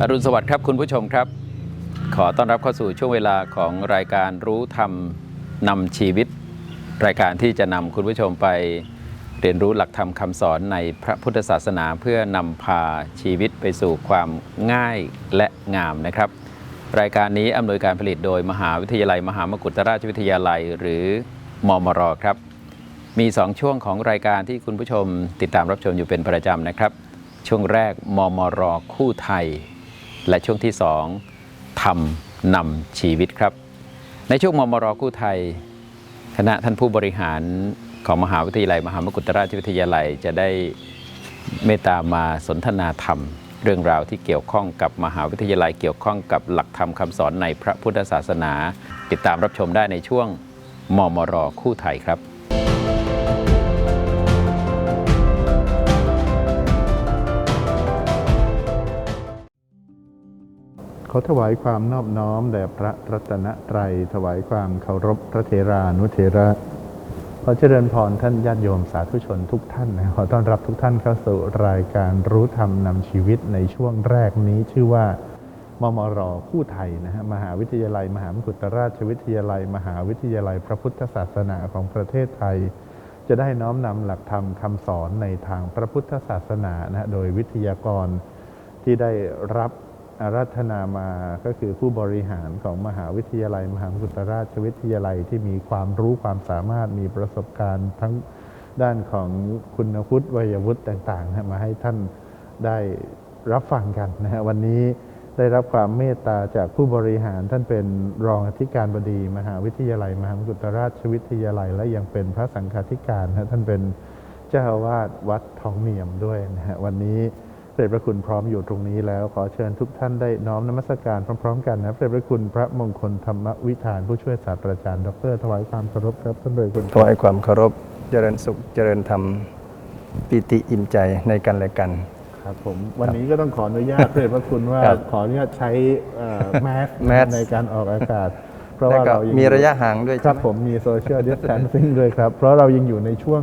อรุณสวัสดิ์ครับคุณผู้ชมครับ ขอต้อนรับเข้าสู่ช่วงเวลาของรายการรู้ธรรมนำชีวิต รายการที่จะนำคุณผู้ชมไปเรียนรู้หลักธรรมคำสอนในพระพุทธศาสนาเพื่อนำพาชีวิตไปสู่ความง่ายและงามนะครับ รายการนี้อำนวยการผลิตโดยมหาวิทยาลัย มหามกุฏราชวิทยาลัยหรือมมรครับมี 2 ช่วงของรายการที่คุณผู้ชมติดตามรับชมอยู่เป็นประจำนะครับ ช่วงแรกมมรคู่ไทย และช่วงที่2ทำนำชีวิตครับ ในช่วงมมรคู่ไทย คณะท่านผู้บริหารของมหาวิทยาลัย มหามกุฏราชวิทยาลัยจะได้เมตตามาสนทนาธรรม เรื่องราวที่เกี่ยวข้องกับมหาวิทยาลัยเกี่ยวข้องกับหลักธรรมคำสอนในพระพุทธศาสนา ติดตามรับชมได้ในช่วงมมรคู่ไทยครับ ขอถวายความนอบน้อมแด่พระรัตนตรัย ถวายความเคารพพระเทรานุเทระขอเจริญพรท่านญาติโยมสาธุชนทุกท่านนะขอต้อนรับทุกท่านเข้าสู่รายการรู้ธรรมนำชีวิตในช่วงแรกนี้ชื่อว่ามมรคู่ไทยนะฮะมหาวิทยาลัย มหามกุฏราชวิทยาลัย มหาวิทยาลัยพระพุทธศาสนาของประเทศไทย จะได้น้อมนำหลักธรรมคำสอนในทางพระพุทธศาสนานะฮะโดยวิทยากรที่ได้รับ อารัธนามาก็คือผู้บริหารของมหาวิทยาลัย มหามกุฏราชวิทยาลัยที่มีความรู้ความสามารถมีประสบการณ์ทั้งด้านของคุณวุฒิวัยวุฒิต่างๆ มาให้ท่านได้รับฟังกันนะฮะวันนี้ได้รับความเมตตาจากผู้บริหารท่านเป็นรองอธิการบดี มหาวิทยาลัย มหามกุฏราชวิทยาลัย และยังเป็นพระสังฆาธิการนะท่านเป็นเจ้าวาสวัดทองเนียมด้วยนะฮะวันนี้ พระเดชพระคุณพร้อมอยู่ตรงนี้แล้วขอเชิญทุกท่านได้น้อมนมัสการพร้อมๆกันนะพระเดชพระคุณพระมงคลธรรมวิธานผู้ช่วยศาสตราจารย์ดรถวายความเคารพครับท่านพระเดชพระคุณถวายความเคารพเจริญสุขเจริญธรรมปิติอิ่มใจในกันและกันครับผมวันนี้ก็ต้องขออนุญาตพระเดชพระคุณว่าครับขออนุญาตใช้แมสแมสในการออกอากาศเพราะแล้วว่าก็เรายังมีระยะห่างด้วยคใช่รับไหมผมมีโซเชียลดิสแทนซิ่งด้วยครับเพราะเรายังอยู่ในช่วง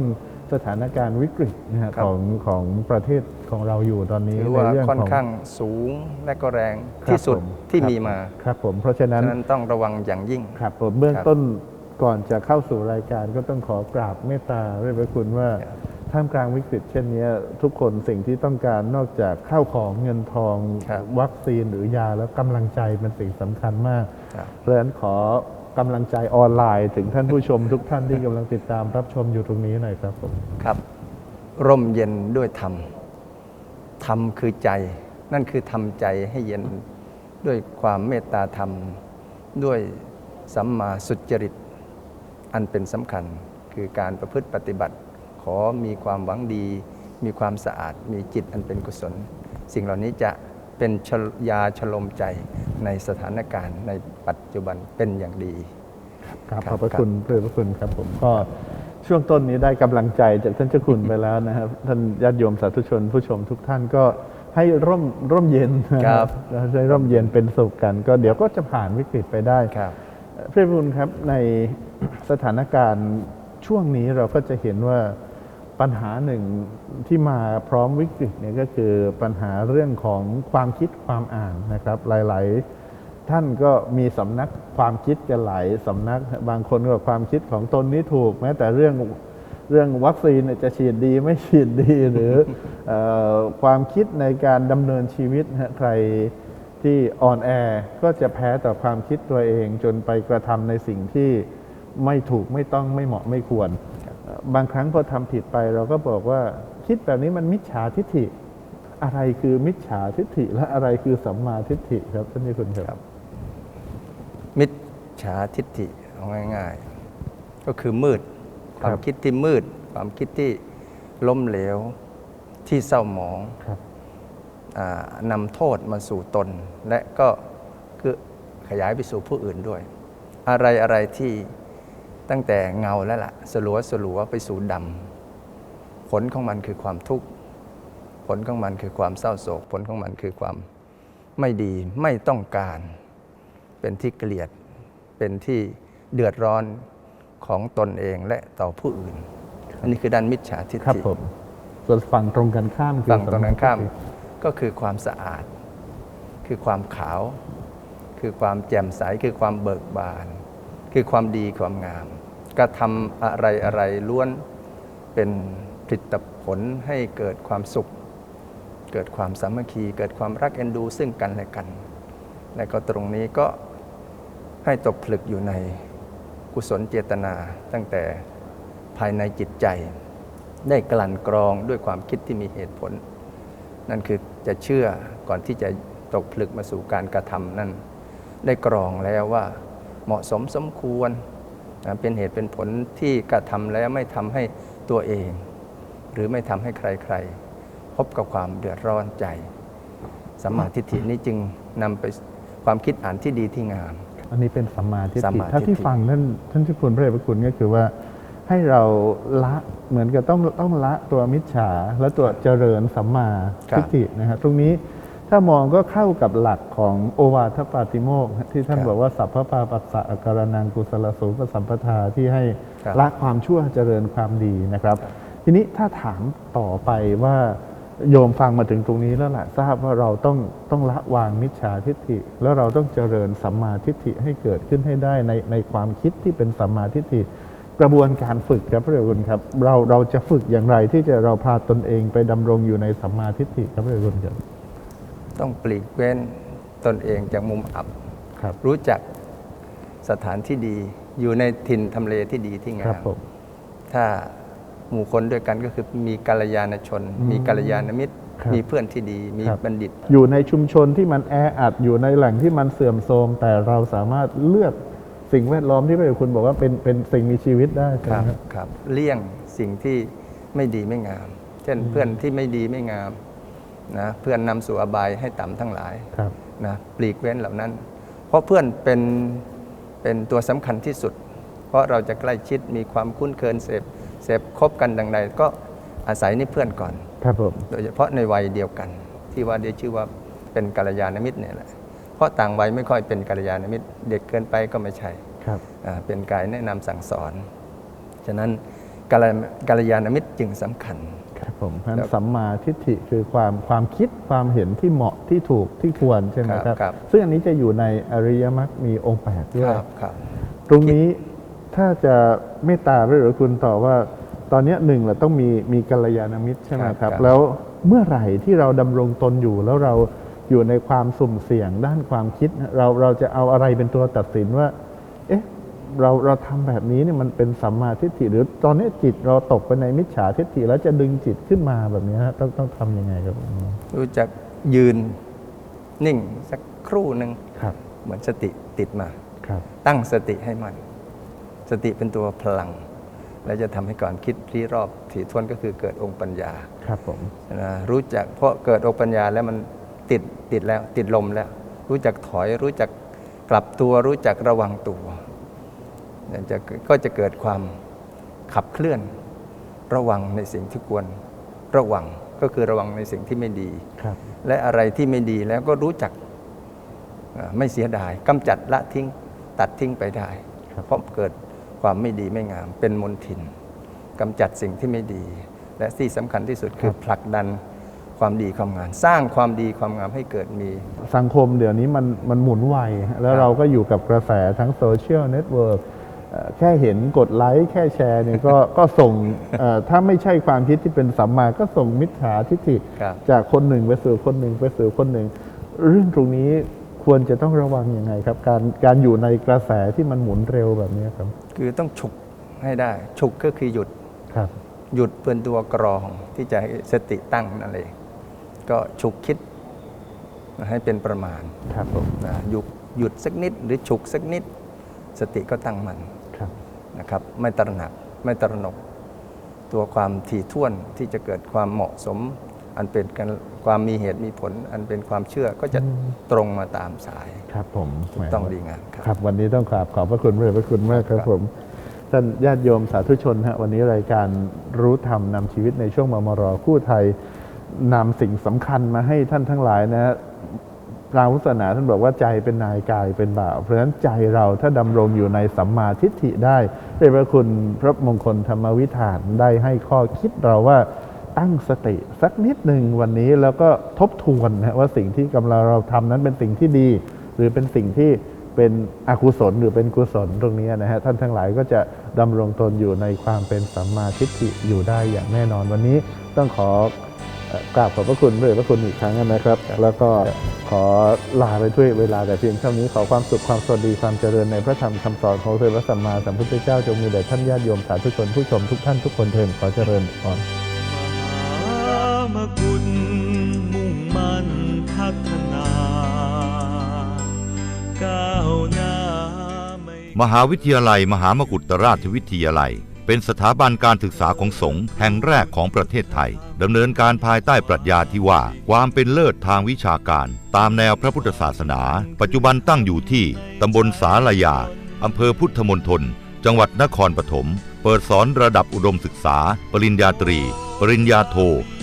สถานการณ์วิกฤตนะฮะครับ ของของประเทศของเราอยู่ตอนนี้ถือในว่าเรื่องค่อนของ ข้างสูงและก็แรงครับที่สุดผมที่ครับ มีมาครับผมเพราะฉะฉะนั้น นั้นต้องระวังอย่างยิ่ง ครับผมเบื้องครับต้นก่อนจะเข้าสู่รายการก็ต้องขอกราบเมตตาพระเดชพระคุณว่าครับท่ามกลางวิกฤตเช่นนี้ทุกคนสิ่งที่ต้องการนอกจากข้าวของเงินทอง ครับวัคซีนหรือยาแล้วกำลังใจเป็นสิ่งสำคัญมากครับเพราะฉะนั้นขอ กำลังใจออนไลน์ ถึงท่านผู้ชมทุกท่านที่กำลังติดตามรับชมอยู่ตรงนี้หน่อยครับผมครับ ร่มเย็นด้วยธรรมธรรมคือใจ นั่นคือทำใจให้เย็นด้วยความเมตตาธรรม ด้วยสัมมาสุจริต อันเป็นสำคัญคือการประพฤติปฏิบัติ ขอมีความหวังดี มีความสะอาด มีจิตอันเป็นกุศล สิ่งเหล่านี้จะเป็นยาชโลมใจ ในสถานการณ์ในปัจจุบันเป็นอย่างดี ครับครับขอบพระคุณพระเดชพระคุณครับผมก็ช่วงต้นนี้ได้กำลังใจจากท่านเจ้าคุณไปแล้วนะครับ ท่านญาติโยมสาธุชนผู้ชมทุกท่านก็ให้ร่มร่มเย็นนะครับให้ร่มเย็นเป็นสุขกัน ก็เดี๋ยวก็จะผ่านวิกฤตไปได้ครับพระบุญครับในสถานการณ์ช่วงนี้เราก็จะเห็นว่า ปัญหาหนึ่งที่มาพร้อมวิกฤตเนี่ยก็คือปัญหาเรื่องของความคิดความอ่านนะครับ หลาย ๆ ท่านก็มีสำนักความคิดกันหลายสำนัก บางคนก็ความคิดของตนนี้ถูก แม้แต่เรื่องเรื่องวัคซีนจะฉีดดีไม่ฉีดดีหรืออความคิดในการดำเนินชีวิตใครที่อ่อนแอก็จะแพ้ต่อความคิดตัวเองจนไปกระทำในสิ่งที่ไม่ถูกไม่ต้องไม่เหมาะไม่ควร บางครั้งพอทำผิดไปเราก็บอกว่าคิดแบบนี้มันมิจฉาทิฏฐิ อะไรคือมิจฉาทิฏฐิ และอะไรคือสัมมาทิฏฐิครับท่านนี่คุณครับ มิจฉาทิฏฐิเอาง่ายๆ ก็คือมืดครับความคิดที่มืด ความคิดที่ล้มเหลวที่เศร้าหมองครับอ่านำโทษมาสู่ตน และก็คือขยายไปสู่ผู้อื่นด้วย อะไรอะไรที่ ตั้งแต่เงาแล้วล่ะสลัวสลัวไปสู่ดำผลของมันคือความทุกข์ ผลของมันคือความเศร้าโศก ผลของมันคือความไม่ดีไม่ต้องการ เป็นที่เกลียดเป็นที่เดือดร้อนของตนเองและต่อผู้อื่น อันนี้คือด้านมิจฉาทิฏครับฐิผมส่วนฝั่งตรงกันข้ามคือฝั่งตรงกันข้ามสัมทิฏฐิก็คือความสะอาด คือความขาว คือความแจ่มใส คือความเบิกบาน คือความดีความงาม กระทำอะไรอะไรล้วนเป็นผลิตผลให้เกิดความสุข เกิดความสามัคคี เกิดความรักเอ็นดู ซึ่งกันและกัน และก็ตรงนี้ก็ให้ตกผลึกอยู่ในกุศลเจตนา ตั้งแต่ภายในจิตใจ ได้กลั่นกรองด้วยความคิดที่มีเหตุผล นั่นคือจะเชื่อก่อนที่จะตกผลึกมาสู่การกระทำนั่นได้กรองแล้วว่าเหมาะสมสมควร เป็นเหตุเป็นผลที่กระทำแล้วไม่ทำให้ตัวเอง หรือไม่ทำให้ใครๆ พบกับความเดือดร้อนใจสัมมาทิฏฐินี้จึงนำไปความคิดอ่านที่ดีที่งาม อันนี้เป็นสัมมาทิฏสัมฐิมาทิฏฐิถ้าที่ฟังท่านท่านที่คุณพระเดชพระคุณก็คือว่าให้เราละเหมือนกับต้องต้องละตัวมิจฉาและตัวเจริญสัมมาทิฏฐินะครับตรงนี้ ถ้ามองก็เข้ากับหลักของโอวาทปาติโมกข์ที่ท่านบอกว่าสัพพปาปัสสะอาการนังกุศลสูปสัมปทาที่ให้ละความชั่วเจริญความดีนะครับ ทีนี้ถ้าถามต่อไปว่าโยมฟังมาถึงตรงนี้แล้วแหละทราบว่าเราต้องต้องละวางมิจฉาทิฏฐิ แล้วเราต้องเจริญสัมมาทิฏฐิให้เกิดขึ้นให้ได้ในในความคิดที่เป็นสัมมาทิฏฐิกระบวนการฝึกครับพระเดชคุณครับ เราเราจะฝึกอย่างไรที่จะเราพาตนเองไปดำรงอยู่ในสัมมาทิฏฐิครับพระเดชคุณครับ ต้องปลีกเว้นตนเองจากมุมอับครับรู้จักสถานที่ดี อยู่ในถิ่นทำเลที่ดีที่คงารับมผมถ้าหมู่คนด้วยกันก็คือมีกัลยาณชนอืมมีกัลยาณมิตรครับมีเพื่อนที่ดี มีครับบัณฑิต อยู่ในชุมชนที่มันแออัดอยู่ในแหล่งที่มันเสื่อมโทรม แต่เราสามารถเลือกสิ่งแวดล้อมที่พระเดชคุณบอกว่าเป็นเป็นสิ่งมีชีวิตได้ใช่คไหมรับครับครับ เลี่ยงสิ่งที่ไม่ดีไม่งาม เช่นเพื่อนที่ไม่ดีไม่งาม นะเพื่อนนำสู่อบายให้ต่ำทั้งหลายครับนะปลีกเว้นเหล่านั้น เพราะเพื่อนเป็นเป็นตัวสำคัญที่สุด เพราะเราจะใกล้ชิดมีความคุ้นเคยเสพเสพคบกันดังใดก็อาศัยนี่เพื่อนก่อนครับผมโดยเฉพาะในวัยเดียวกัน ที่ว่าได้ชื่อว่าเป็นกัลยาณมิตรเนี่ยแหละเพราะต่างวัยไม่ค่อยเป็นกัลยาณมิตร เด็กเกินไปก็ไม่ใช่ครับอ่าเป็นกายแนะนำสั่งสอน ฉะนั้นกัลยกัลยาณมิตรจึงสำคัญ ครับผมเพราะฉะครันั้นบสัมมาทิฏฐิคือความความคิดความเห็นที่เหมาะที่ถูกที่ควรใช่ไหมครับ ครับ ซึ่งอันนี้จะอยู่ในอริยมรรคมีองค์แปดด้วยครับครับ ตรงนี้ถ้าจะเมตตาพระเดชพระคุณต่อว่า ตอนเนี้ยหนึ่งเราต้องมีมีกัลยาณมิตรใช่ไหมครับครับครับแล้วเมื่อไหร่ที่เราดำรงตนอยู่แล้วเราอยู่ในความสุ่มเสี่ยงด้านความคิด เราเราจะเอาอะไรเป็นตัวตัดสินว่า เอ๊ะ เราเราทำแบบนี้เนี่ยมันเป็นสัมมาทิฏฐิหรือตอนนี้จิตเราตกไปในมิจฉาทิฏฐิแล้วจะดึงจิตขึ้นมาแบบนี้ฮะต้องต้องทำยังไงครับรู้จักยืนนิ่งสักครู่หนึ่งครับ เหมือนสติติดมาครับ ตั้งสติให้มัน สติเป็นตัวพลัง และจะทำให้ก่อนคิดรีรอบถี่ถ้วนก็คือเกิดองค์ปัญญาครับผมนะรู้จักเพราะเกิดองค์ปัญญาแล้วมันติดติดแล้วติดลมแล้ว รู้จักถอยรู้จักกลับตัวรู้จักระวังตัวเนี่ย จะก็จะเกิดความขับเคลื่อน ระวังในสิ่งที่ควรระวังก็คือระวังในสิ่งที่ไม่ดีครับ และอะไรที่ไม่ดีแล้วก็รู้จักเอ่อไม่เสียดายกำจัดละทิ้งตัดทิ้งไปได้ครับเพราะเกิดความไม่ดีไม่งาม เป็นมลทินกำจัดสิ่งที่ไม่ดี และที่สำคัญที่สุดคือผลักดันความดีความงามสร้างความดีความงามให้เกิดมี สังคมเดี๋ยวนี้มันมันหมุนไวฮะแล้วครับเราก็อยู่กับกระแสทั้งโซเชียลเน็ตเวิร์ก แค่เห็นกดไลค์แค่แชร์เนี่ยก็ก็ส่งเอ่อถ้าไม่ใช่ความคิดที่เป็นสัมมาก็ส่งมิจฉาทิฏฐิครับจากคนหนึ่งไปสู่คนหนึ่งไปสู่คนหนึ่ง เรื่องตรงนี้ควรจะต้องระวังยังไงครับ การการอยู่ในกระแสที่มันหมุนเร็วแบบนี้ครับ คือต้องฉุกให้ได้ ฉุกก็คือหยุดครับ หยุดเป็นตัวกรองที่จะให้สติตั้งนั่นเองก็ฉุกคิดให้เป็นประมาณครับผมนะหยุดหยุดสักนิดหรือฉุกสักนิด สติก็ตั้งมันครับ นะครับไม่ตระหนักไม่ตระหนก ตัวความถี่ถ้วนที่จะเกิดความเหมาะสม อันเป็นกันความมีเหตุมีผล อันเป็นความเชื่อก็จะตรงมาตามสายครับผมถูกต้องดีงามครับครับ วันนี้ต้องกราบขอบพระคุณพระคุณมากครับครับผมท่านญาติโยมสาธุชนฮะวันนี้รายการรู้ธรรมนำชีวิตในช่วงมมรคู่ไทยนำสิ่งสำคัญมาให้ท่านทั้งหลายนะฮะ พระพุทธศาสนาท่านบอกว่าใจเป็นนายกายเป็นบ่าว เพราะฉะนั้นใจเราถ้าดำรงอยู่ในสัมมาทิฏฐิได้เป็นพระคุณพระมงคลธรรมวิธานได้ให้ข้อคิดเราว่าตั้งสติสักนิดหนึ่งวันนี้แล้วก็ทบทวนนะว่าสิ่งที่กำลังเราทำนั้นเป็นสิ่งที่ดี หรือเป็นสิ่งที่เป็นอกุศลหรือเป็นกุศลตรงนี้นะฮะท่านทั้งหลายก็จะดำรงตนอยู่ในความเป็นสัมมาทิฏฐิอยู่ได้อย่างแน่นอนวันนี้ต้องขอ กราบขอบพระคุณพระเดชพระคุณอีกครั้งนะครับ แล้วก็ขอลาไปด้วยเวลาแต่เพียงเท่านี้ขอความสุขความสวัสดีความเจริญในพระธรรมคำสอนของพระสัมมาสัมพุทธเจ้าจงมีแด่ท่านญาติโยมสาธุชนผู้ชมทุกท่านทุกคนเทินขอเจริญพรมหามกุฏมุ่งมั่นพัฒนาก้าวหน้าไม่มหาวิทยาลัย มหามกุฏราชวิทยาลัย เป็นสถาบันการศึกษาของสงฆ์แห่งแรกของประเทศไทยดำเนินการภายใต้ปรัชญาที่ว่า ความเป็นเลิศทางวิชาการ ตามแนวพระพุทธศาสนา ปัจจุบันตั้งอยู่ที่ตำบลสาลายาอำเภอพุทธมณฑลจังหวัดนครปฐมเปิดสอนระดับอุดมศึกษา ปริญญาตรี ปริญญาโท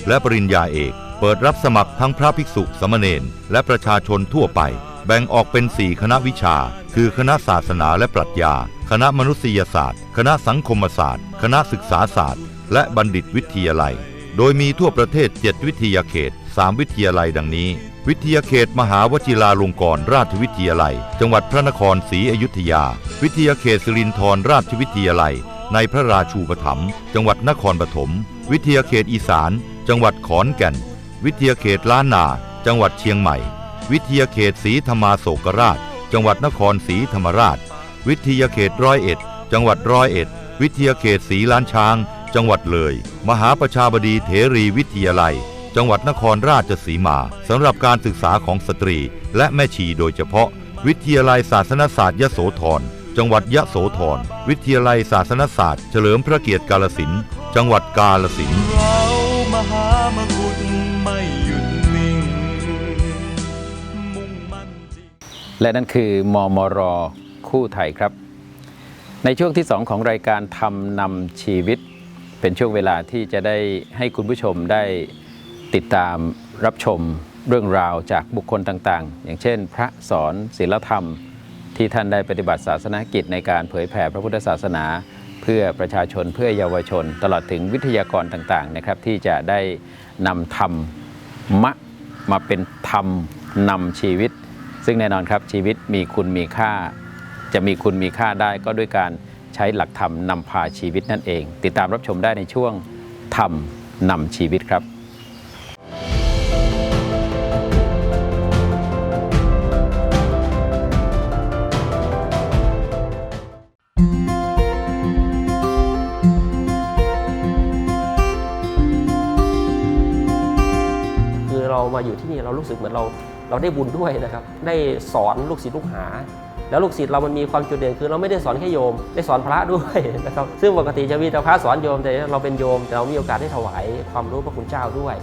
และปริญญาเอก เปิดรับสมัครทั้งพระภิกษุสมเณรและประชาชนทั่วไป แบ่งออกเป็น 4 คณะวิชา คือคณะศาสนาและปรัชญา คณะมนุษยศาสตร์ คณะสังคมศาสตร์ คณะศึกษาศาสตร์ และบัณฑิตวิทยาลัย โดยมีทั่วประเทศ 7 วิทยาเขต 3 วิทยาลัยดังนี้ วิทยาเขตมหาวชิราลงกรณราชวิทยาลัย จังหวัดพระนครศรีอยุธยา วิทยาเขตสิรินธรราชวิทยาลัย ในพระราชูปถัมภ์จังหวัดนครปฐม วิทยาเขตอีสาน จังหวัดขอนแก่น วิทยาเขตล้านนา จังหวัดเชียงใหม่ วิทยาเขตศรีธรรมาโศกราช จังหวัดนครศรีธรรมราช วิทยาเขตร้อยเอ็ด จังหวัดร้อยเอ็ด วิทยาเขตศรีล้านช้าง จังหวัดเลย มหาประชาบดีเถรีวิทยาลัย จังหวัดนครราชสีมาสำหรับการศึกษาของสตรี และแม่ชีโดยเฉพาะ วิทยาลัยศาสนศาสตร์ยโสธรจังหวัดยะโสธร วิทยาลัยศาสนศาสตร์ เฉลิมพระเกียรติกาลสินธุ์จังหวัดกาลสินธุ์เรามหามกุฏไม่หยุดนิ่ง มุ่งมั่นจริงและนั่นคือมมร คู่ไทยครับ ในช่วงที่ 2 ของรายการทำนำชีวิต เป็นช่วงเวลาที่จะได้ให้คุณผู้ชมได้ติดตามรับชมเรื่องราวจากบุคคลต่างๆ อย่างเช่น พระสอนศีลธรรม ที่ท่านได้ปฏิบัติศาสนกิจในการเผยแผ่พระพุทธศาสนา เพื่อประชาชนเพื่อเยาวชน ตลอดถึงวิทยากรต่างๆนะครับที่จะได้นำธรรมะมาเป็นธรรมนำชีวิต ซึ่งแน่นอนครับชีวิตมีคุณมีค่า จะมีคุณมีค่าได้ก็ด้วยการใช้หลักธรรมนำพาชีวิตนั่นเอง ติดตามรับชมได้ในช่วงธรรมนำชีวิตครับคือเรามาอยู่ที่นี่เรารู้สึกเหมือนเราเราได้บุญด้วยนะครับ ได้สอนลูกศิษย์ลูกหา แล้วลูกศิษย์เรามันมีความจุดเด่นคือเราไม่ได้สอนแค่โยม ได้สอนพระด้วยนะครับซึ่งปกติจะมีแต่พระสอนโยมแต่เราเป็นโยม แต่เรามีโอกาสได้ถวายความรู้พระคุณเจ้าด้วย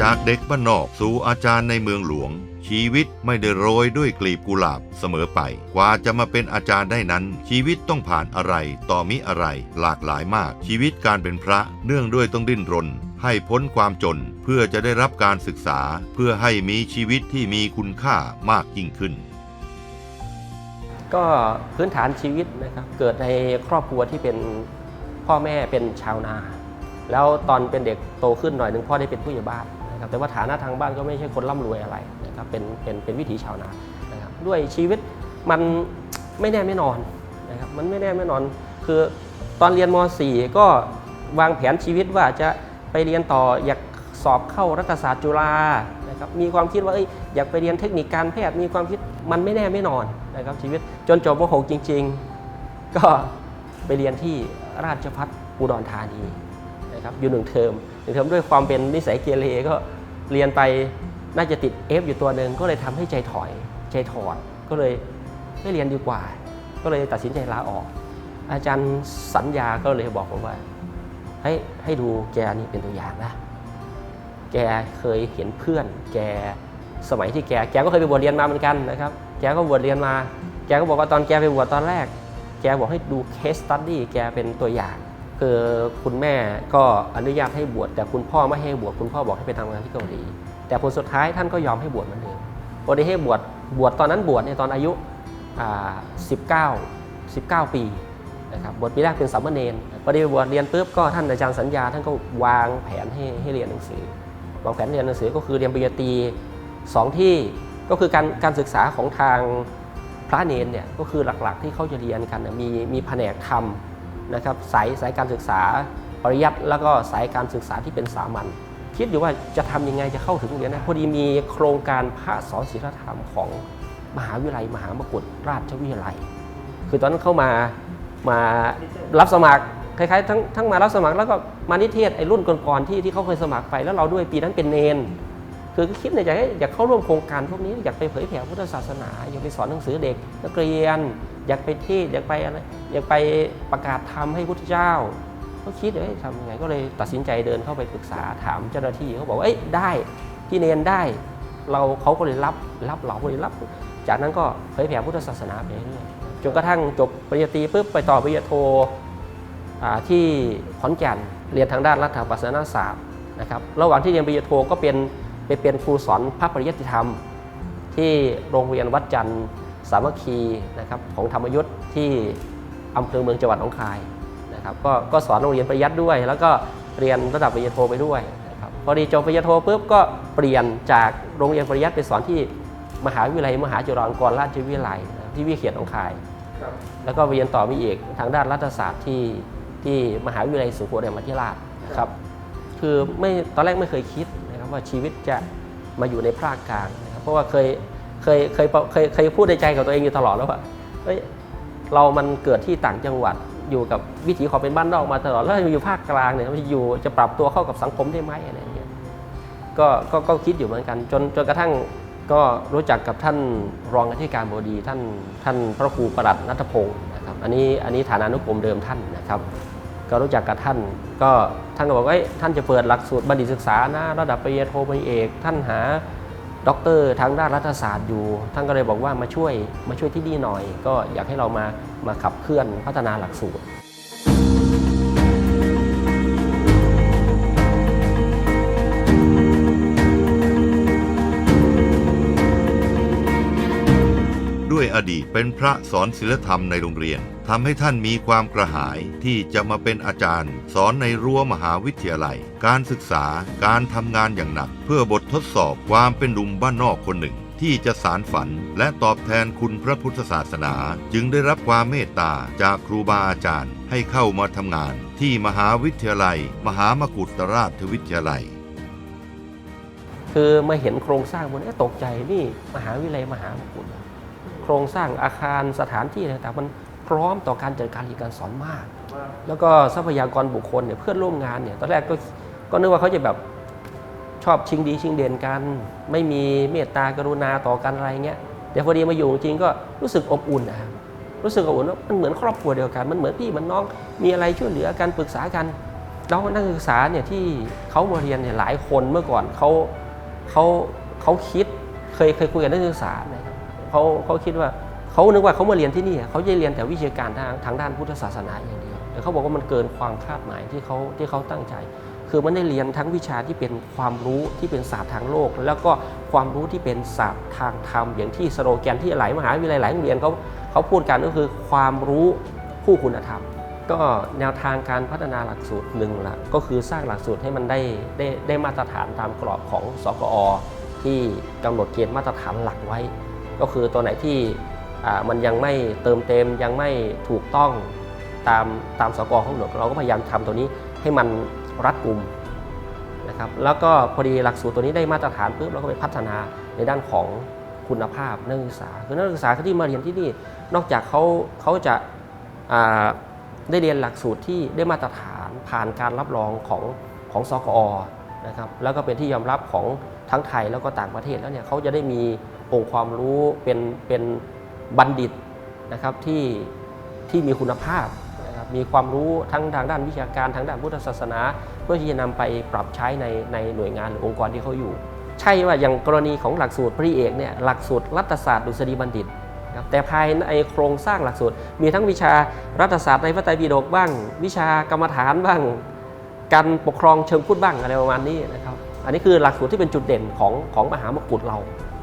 จากเด็กบ้านนอกสู่อาจารย์ในเมืองหลวง ชีวิตไม่ได้โรยด้วยกลีบกุหลาบเสมอไป กว่าจะมาเป็นอาจารย์ได้นั้น ชีวิตต้องผ่านอะไรต่อมิอะไร หลากหลายมาก ชีวิตการเป็นพระเนื่องด้วยต้องดิ้นรนให้พ้นความจนเพื่อจะได้รับการศึกษา เพื่อให้มีชีวิตที่มีคุณค่ามากยิ่งขึ้น ก็พื้นฐานชีวิตนะครับเกิดในครอบครัวที่เป็นพ่อแม่เป็นชาวนา แล้วตอนเป็นเด็กโตขึ้นหน่อยหนึ่งพ่อได้เป็นผู้ใหญ่บ้านนะครับแต่ว่าฐานะทางบ้านก็ไม่ใช่คนร่ำรวยอะไร เป็นเป็นเป็นวิถีชาวนานะครับด้วยชีวิตมันไม่แน่ไม่นอนนะครับมันไม่แน่ไม่นอน คือตอนเรียนม .4 ก็วางแผนชีวิตว่าจะไปเรียนต่ออยากสอบเข้ารัฐศาสตร์จุฬานะครับมีความคิดว่าอยอยากไปเรียนเทคนิคการแพทย์มีความคิดมันไม่แน่ไม่นอนนะครับชีวิตจนจบม .6 จริง ๆ ก็ไปเรียนที่ราชพัฒอุดรธานีนะครับอยู่หนึ่งเทอมหนึ่งเทอมด้วยความเป็นนิสัยเกเรก็เรียนไป น่าจะติด F อยู่ตัวหนึ่งก็เลยทำให้ใจถอย ใจถอดก็เลยไม่เรียนดีกว่า ก็เลยตัดสินใจลาออก อาจารย์สัญญาก็เลยบอกผมว่า ให้ให้ดูแกนี่เป็นตัวอย่างนะแกเคยเห็นเพื่อน แกสมัยที่แกแกก็เคยไปบวชเรียนมาเหมือนกันนะครับแกก็บวชเรียนมา แกก็บอกว่าตอนแกไปบวชตอนแรก แกบอกให้ดู case study แกเป็นตัวอย่างคือคุณแม่ก็อนุญาตให้บวชแต่คุณพ่อไม่ให้บวชคุณพ่อบอกให้ไปทำงานที่เกาหลี แต่ผลสุดท้ายท่านก็ยอมให้บวชเหมือนเดิมพอได้ให้บวชบวชตอนนั้นบวชในตอนอายุ19 19 ปีนะครับบวชปีแรกเป็นสามเณรพอได้ไปบวชเรียนปุ๊บก็ท่านอาจารย์สัญญา ท่านก็วางแผนให้ให้เรียนหนังสือวางแผนเรียนหนังสือก็คือเรียนปริญญาตรีสองที่ก็คือการการศึกษาของทางพระเนนเนี่ยก็คือหลักๆที่เขาจะเรียนกันมีมีแผนกธรรมนะครับสายสายการศึกษาปริยัติแล้วก็สายการศึกษาที่เป็นสามัญ คิดอยู่ว่าจะทำยังไงจะเข้าถึงเรียนนะพอดีมีโครงการพระสอนศิลธรรมของมหาวิทยาลัย มหามกุฏราชวิทยาลัย คือตอนนั้นเข้ามามารับสมัครคล้ายๆทั้งทั้งมารับสมัครแล้วก็มานิเทศไอ้รุ่นก่อนๆที่ที่เขาเคยสมัครไปแล้วเราด้วยปีนั้นเป็นเนน คือคิดในใจอยากเข้าร่วมโครงการพวกนี้อยากไปเผยแผ่พุทธศาสนา อยากไปสอนหนังสือเด็กนักเรียน อยากไปเทศอยากไปอะไรอยากไปประกาศธรรมให้พุทธเจ้า ก็คิดเอ้ยทำยังไงก็เลยตัดสินใจเดินเข้าไปปรึกษาถามเจ้าหน้าที่เขาบอกว่าเอ้ยได้ที่เนนได้ เราเขาก็เลยรับรับเราก็เลยรับ จากนั้นก็เผยแผ่พุทธศาสนาไปเรื่อยๆจนกระทั่งจบปริญญาตรีปุ๊บไปต่อปริญญาโทที่ขอนแก่นเรียนทางด้านรัฐประศาสนศาสตร์นะครับระหว่างที่เรียนปริญญาโทก็เป็นไปเป็นครูสอนพระปริยัติธรรม ที่โรงเรียนวัดจันทร์สามัคคีนะครับของธรรมยุทธ์ที่อำเภอเมืองจังหวัดหนองคาย นะครับก็ก็สอนโรงเรียนปริยัติด้วย แล้วก็เรียนระดับปริญญาโทไปด้วยนะครับพอดีจบปริญญาโทปุ๊บก็เปลี่ยนจากโรงเรียนปริยัติไปสอนที่มหาวิทยาลัยมหาจุฬาลงกรณราชวิทยาลัยที่วิเขียนหนองคาย แล้วก็เรียนต่อมีเอกทางด้านรัฐศาสตร์ที่ที่มหาวิทยาลัยสุโขทัยมัธยราชนะครับคือไม่ตอนแรกไม่เคยคิดนะครับว่าชีวิตจะมาอยู่ในภาคกลางนะครับเพราะว่าเคยเคยเคยเคยเคยพูดในใจกับตัวเองอยู่ตลอดแล้วว่าเฮ้ยเรามันเกิดที่ต่างจังหวัด อยู่กับวิถีความเป็นบ้านนอกมาตลอดแล้วอยู่ภาคกลางเนี่ยมันจะอยู่จะปรับตัวเข้ากับสังคมได้ไหมอะไรอย่างเงี้ยก็ก็ก็คิดอยู่เหมือนกัน จนจนกระทั่งก็รู้จักกับท่านรองอธิการบดีท่านท่านพระครูประหลัดนัทพงศ์นะครับอันนี้อันนี้ฐานานุกรมเดิมท่านนะครับ ก็รู้จักกับท่าน ก็ท่านก็บอกว่าท่านจะเปิดหลักสูตรบัณฑิตศึกษานะระดับปริญญาโทปริญญาเอกท่านหา ด็อกเตอร์ทางด้านรัฐศาสตร์อยู่ ท่านก็เลยบอกว่ามาช่วยมาช่วยที่นี่หน่อย ก็อยากให้เรามามาขับเคลื่อนพัฒนาหลักสูตร อดีตเป็นพระสอนศิลธรรมในโรงเรียนทำให้ท่านมีความกระหายที่จะมาเป็นอาจารย์ สอนในรั้วมหาวิทยาลัย การศึกษาการทำงานอย่างหนัก เพื่อบททดสอบความเป็นหนุ่มบ้านนอกคนหนึ่ง ที่จะสารฝันและตอบแทนคุณพระพุทธศาสนา จึงได้รับความเมตตาจากครูบาอาจารย์ ให้เข้ามาทำงาน ที่มหาวิทยาลัย มหามกุฏราชวิทยาลัยคือมาเห็นโครงสร้างบนนี้ตกใจนี่มหาวิทยาลัยมหามกุฏ โครงสร้างอาคารสถานที่ต่างๆมันพร้อมต่อการจัดการเรียนการสอนมาก แล้วก็ทรัพยากรบุคคลเนี่ยเพื่อนร่วมงานเนี่ยตอนแรกก็ก็นึกว่าเขาจะแบบชอบชิงดีชิงเด่นกัน ไม่มีเมตตากรุณาต่อกันอะไรเงี้ยแต่พอดีมาอยู่จริงก็รู้สึกอบอุ่นนะครับรู้สึกอบอุ่นว่ามันเหมือนครอบครัวเดียวกันมันเหมือนพี่มันน้องมีอะไรช่วยเหลือกันปรึกษากันแล้วนักศึกษาเนี่ยที่เขามาเรียนเนี่ยหลายคนเมื่อก่อนเขาเขาเขาคิดเคยเคยคุยกับนักศึกษานะครับ เขาเขาคิดว่าเขานึกว่าเขามาเรียนที่นี่เขาจะเรียนแต่วิชาการทางทางด้านพุทธศาสนาอย่างเดียวแต่เขาบอกว่ามันเกินความคาดหมายที่เขาที่เขาตั้งใจ คือมันได้เรียนทั้งวิชาที่เป็นความรู้ที่เป็นศาสตร์ทางโลก แล้วก็ความรู้ที่เป็นศาสตร์ทางธรรมอย่างที่สโลแกนที่หลายมหาวิทยาลัยหลายโรงเรียนเขาเขาพูดกันก็คือความรู้คู่คุณธรรม ก็แนวทางการพัฒนาหลักสูตรหนึ่งละก็คือสร้างหลักสูตรให้มันได้ได้ได้มาตรฐานตามกรอบของสกอที่กำหนดเกณฑ์มาตรฐานหลักไว้ ก็คือตัวไหนที่มันยังไม่เติมเต็มยังไม่ถูกต้องตามตามสกเขากำหนดเราก็พยายามทำตัวนี้ให้มันรัดกุมนะครับแล้วก็พอดีหลักสูตรตัวนี้ได้มาตรฐานปุ๊บเราก็ไปพัฒนาในด้านของคุณภาพนักศึกษาคือนักศึกษาที่มาเรียนที่นี่นอกจากเขาเขาจะาได้เรียนหลักสูตรที่ได้มาตรฐานผ่านการรับรองของของสกอนะครับแล้วก็เป็นที่ยอมรับของทั้งไทยแล้วก็ต่างประเทศแล้วเนี่ยเขาจะได้มี องค์ความรู้เป็นเป็นบัณฑิตนะครับที่ที่มีคุณภาพนะครับมีความรู้ทั้งทางด้านวิชาการทางด้านพุทธศาสนา เพื่อที่จะนำไปปรับใช้ในในหน่วยงานหรือองค์กรที่เขาอยู่ ใช่ว่าอย่างกรณีของหลักสูตรปริเอกเนี่ยหลักสูตรรัฐศาสตร์ดุษฎีบัณฑิตนะครับแต่ภายในโครงสร้างหลักสูตร มีทั้งวิชารัฐศาสตร์ในพระไตรปิฎกบ้าง วิชากรรมฐานบ้าง การปกครองเชิงพุทธบ้างอะไรประมาณนี้นะครับอันนี้คือหลักสูตรที่เป็นจุดเด่นของของมหามกุฏเรา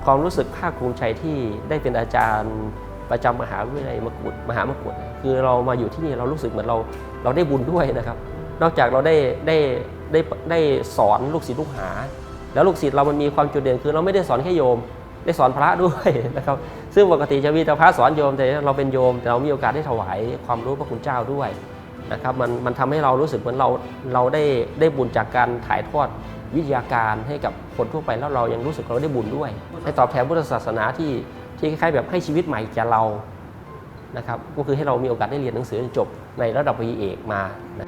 ความรู้สึกภาคภูมิใจที่ได้เป็นอาจารย์ประจำมหาวิทยาลัยมกุฏมหามกุฏนะคือเรามาอยู่ที่นี่เรารู้สึกเหมือนเราเราได้บุญด้วยนะครับ นอกจากเราได้ได้ได้ได้สอนลูกศิษย์ลูกหา แล้วลูกศิษย์เรามันมีความจุดเด่นคือเราไม่ได้สอนแค่โยม ได้สอนพระด้วยนะครับ ซึ่งปกติจะมีแต่พระสอนโยมแต่เราเป็นโยมแต่เรามีโอกาสได้ถวายความรู้พระคุณเจ้าด้วยนะครับมันมันทำให้เรารู้สึกเหมือนเราเราได้ได้บุญจากการถ่ายทอด วิทยาการให้กับคนทั่วไปแล้วเรายังรู้สึกเราได้บุญด้วยให้ตอบแทนพุทธศาสนาที่ที่คล้ายๆแบบให้ชีวิตใหม่แก่เรานะครับก็คือให้เรามีโอกาสได้เรียนหนังสือจนจบในระดับปริญญาเอกมานะ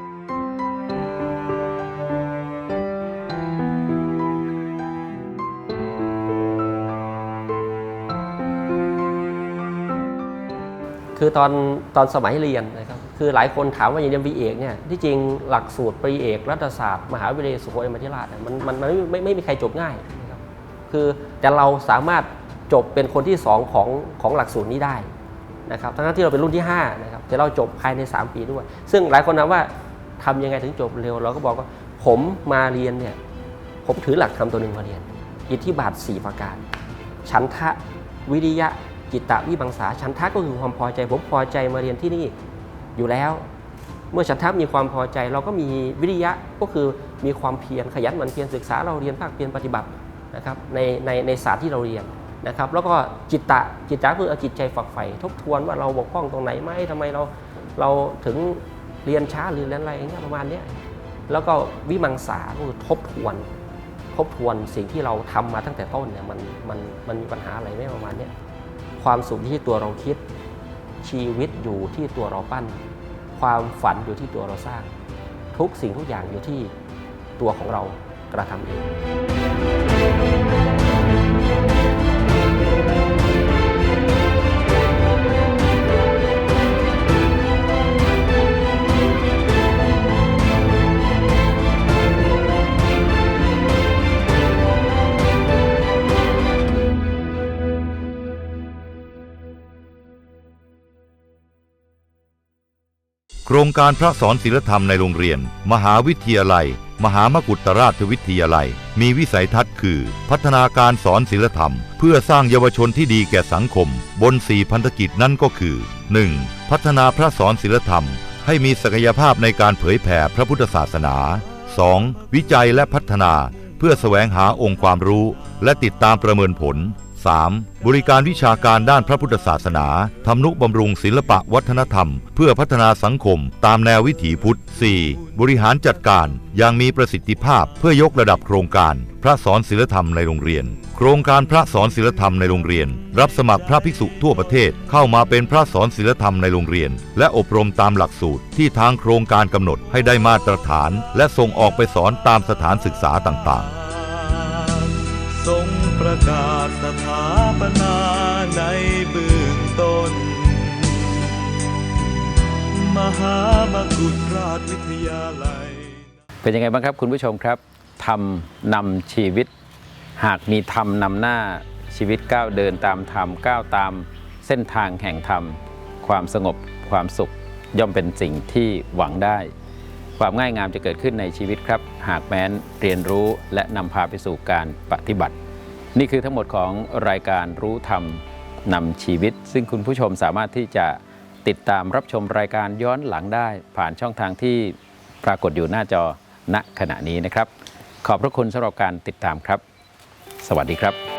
คือตอนตอนสมัยเรียนนะครับ คือหลายคนถามว่าอย่างเรียนวีเอกเนี่ยที่จริงหลักสูตรปริเอกรัฐศาสตร์มหาวิทยาลัยสุโขทัยมาธิราชมันมันมันไม่ไม่ไม่มีใครจบง่ายนะครับคือแต่เราสามารถจบเป็นคนที่ 2 ของของหลักสูตรนี้ได้นะครับทั้งที่เราเป็นรุ่นที่5นะครับแต่เราจบภายใน 3 ปีด้วย ซึ่งหลายคนถามว่าทำยังไงถึงจบเร็ว เราก็บอกว่าผมมาเรียนเนี่ยผมถือหลักธรรมตัวหนึ่งมาเรียน อิทธิบาท 4 ประการ ฉันทะวิริยะจิตตะวิบังสาฉันทะก็คือความพอใจ ผมพอใจมาเรียนที่นี่ อยู่แล้ว เมื่อฉันทะมีความพอใจ เราก็มีวิริยะก็คือมีความเพียรขยันหมั่นเพียรศึกษาเราเรียนภาคเพียรปฏิบัตินะครับในในในศาสตร์ที่เราเรียนนะครับ แล้วก็จิตตะจิตตะคือเอาจิตใจฝักใฝ่ทบทวนว่าเราบกพร่องตรงไหนไหมทำไมเราเราถึงเรียนช้าหรือเรียนอะไรอย่างเงี้ยประมาณเนี้ยแล้วก็วิมังสาก็คือทบทวน ทบทวนสิ่งที่เราทำมาตั้งแต่ต้นเนี่ยมันมันมันมีปัญหาอะไรไหมประมาณเนี้ยความสุขที่ตัวเราคิด ชีวิตอยู่ที่ตัวเราปั้น ความฝันอยู่ที่ตัวเราสร้าง ทุกสิ่งทุกอย่างอยู่ที่ตัวของเรากระทำเอง ครงการพระสอนศิลธรรมในโรงเรียน มหาวิทยาลัย มหามกุฏราชวิทยาลัย มีวิสัยทัศน์คือ พัฒนาการสอนศิลธรรม เพื่อสร้างเยาวชนที่ดีแก่สังคม บนสี่พันธกิจนั่นก็คือ 1. พัฒนาพระสอนศิลธรรม ให้มีศักยภาพในการเผยแผ่พระพุทธศาสนา 2. วิจัยและพัฒนา เพื่อแสวงหาองค์ความรู้ และติดตามประเมินผล 3. บริการวิชาการด้านพระพุทธศาสนาทำนุบำรุงศิลปะวัฒนธรรม เพื่อพัฒนาสังคม ตามแนววิถีพุทธ 4. บริหารจัดการอย่างมีประสิทธิภาพเพื่อยกระดับโครงการ พระสอนศิลธรรมในโรงเรียน โครงการพระสอนศิลธรรมในโรงเรียน รับสมัครพระภิกษุทั่วประเทศเข้ามาเป็นพระสอนศิลธรรมในโรงเรียน และอบรมตามหลักสูตรที่ทางโครงการกำหนดให้ได้มาตรฐาน และส่งออกไปสอนตามสถานศึกษาต่างๆทรง ประกาศสถาปนาในเบื้องต้น มหามกุฏราชวิทยาลัย เป็นยังไงบ้างครับคุณผู้ชมครับธรรมนำชีวิต หากมีธรรมนำหน้าชีวิตก้าวเดินตามธรรมก้าวตามเส้นทางแห่งธรรม ความสงบความสุขย่อมเป็นสิ่งที่หวังได้ ความง่ายงามจะเกิดขึ้นในชีวิตครับ หากแม้นเรียนรู้และนำพาไปสู่การปฏิบัติ นี่คือทั้งหมดของรายการรู้ธรรมนำชีวิต ซึ่งคุณผู้ชมสามารถที่จะติดตามรับชมรายการย้อนหลังได้ ผ่านช่องทางที่ปรากฏอยู่หน้าจอณขณะนี้นะครับ ขอบพระคุณสำหรับการติดตามครับ สวัสดีครับ